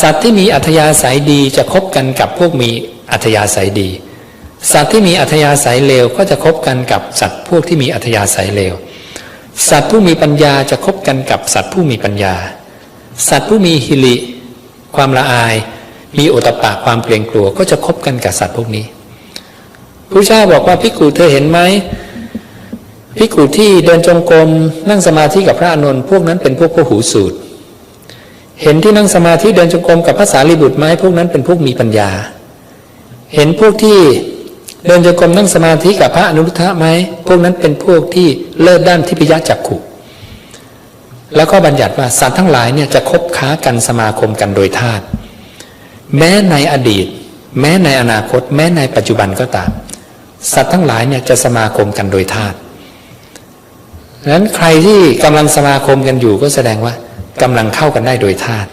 สัตว์ที่มีอัธยาศัยดีจะคบกันกับพวกมีอัธยาศัยดี สัตว์ที่มีอัธยาศัยเลวก็จะคบกันกับสัตว์พวกที่มีอัธยาศัยเลว สัตว์ผู้มีปัญญาจะคบกันกับสัตว์ผู้มีปัญญา สัตว์ผู้มีฮิริความละอาย มีโอตปะความเกรงกลัว ก็จะคบกันกับสัตว์พวกนี้พระเจ้าบอกว่าพิกูเธอเห็นไหมพิกูที่เดินจงกรมนั่งสมาธิกับพระอานนพวกนั้นเป็นพวกพวกหูสูตร เห็นที่นั่งสมาธิเดินจงกรมกับพระสารีบุตรไหมพวกนั้นเป็นพวกมีปัญญา เห็นพวกที่เดินจงกรมนั่งสมาธิกับพระอนุรุทธะไหมพวกนั้นเป็นพวกที่เลิศด้านทิพยจักขุแล้วก็บัญญัติว่าสัตว์ทั้งหลายเนี่ยจะคบค้ากันสมาคมกันโดยธาตุแม้ในอดีต แม้ในอนาคต แม้ในปัจจุบันก็ตาม สัตว์ทั้งหลายเนี่ยจะสมาคมกันโดยธาตุนั้นใครที่กำลังสมาคมกันอยู่ก็แสดงว่า กำลังเข้ากันได้โดยธาตุ